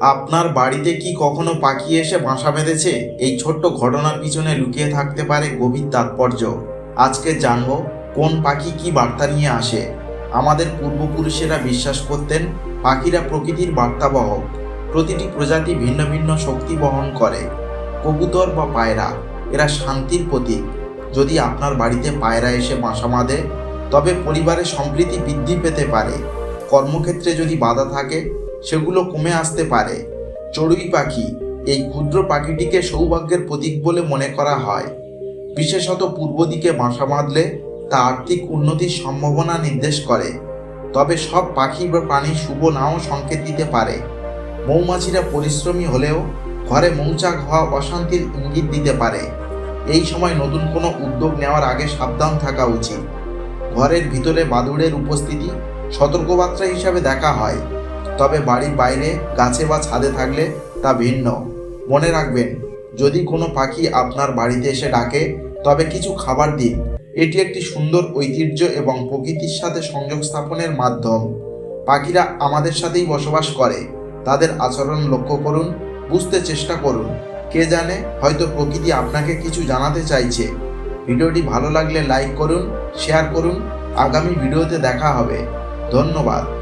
আপনার বাড়িতে কি কখনো পাখি এসে বাসা বেঁধেছে? এই ছোট্ট ঘটনার পিছনে লুকিয়ে থাকতে পারে গভীর তাৎপর্য। আজকে জানব, কোন পাখি কি বার্তা নিয়ে আসে? আমাদের পূর্বপুরুষেরা বিশ্বাস করতেন, পাখিরা প্রকৃতির বার্তাবহক। প্রতিটি প্রজাতি ভিন্ন ভিন্ন শক্তি বহন করে। কবুতর বা পায়রা, এরা শান্তির প্রতীক। যদি আপনার বাড়িতে পায়রা এসে বাসা বাঁধে, তবে পরিবারের সম্প্রীতি বৃদ্ধি পেতে পারে। কর্মক্ষেত্রে যদি বাধা থাকে সেগুলো কমে আসতে পারে। চড়ুই পাখি এই ক্ষুদ্র পাখিটিকে সৌভাগ্যের প্রতীক বলে মনে করা হয়। বিশেষত পূর্ব দিকে বাসা বাঁধলে তা আর্থিক উন্নতির সম্ভাবনা নির্দেশ করে। তবে সব পাখি বা প্রাণী শুভ নাও সংকেত দিতে পারে। মৌমাছিরা পরিশ্রমী হলেও ঘরে মৌচাক হওয়া অশান্তির ইঙ্গিত দিতে পারে। এই সময় নতুন কোনো উদ্যোগ নেওয়ার আগে সাবধান থাকা উচিত। ঘরের ভিতরে বাদুড়ের উপস্থিতি সতর্কবার্তা হিসাবে দেখা হয়। তবে বাড়ির বাইরে, গাছে বা ছাদে থাকলে তা ভিন্ন। মনে রাখবেন, যদি কোনো পাখি আপনার বাড়িতে এসে ডাকে, তবে কিছু খাবার দিন। এটি একটি সুন্দর ঐতিহ্য এবং প্রকৃতির সাথে সংযোগ স্থাপনের মাধ্যম। পাখিরা আমাদের সাথেই বসবাস করে। তাদের আচরণ লক্ষ্য করুন, বুঝতে চেষ্টা করুন। কে জানে, হয়তো প্রকৃতি আপনাকে কিছু জানাতে চাইছে। ভিডিওটি ভালো লাগলে লাইক করুন, শেয়ার করুন। আগামী ভিডিওতে দেখা হবে। ধন্যবাদ।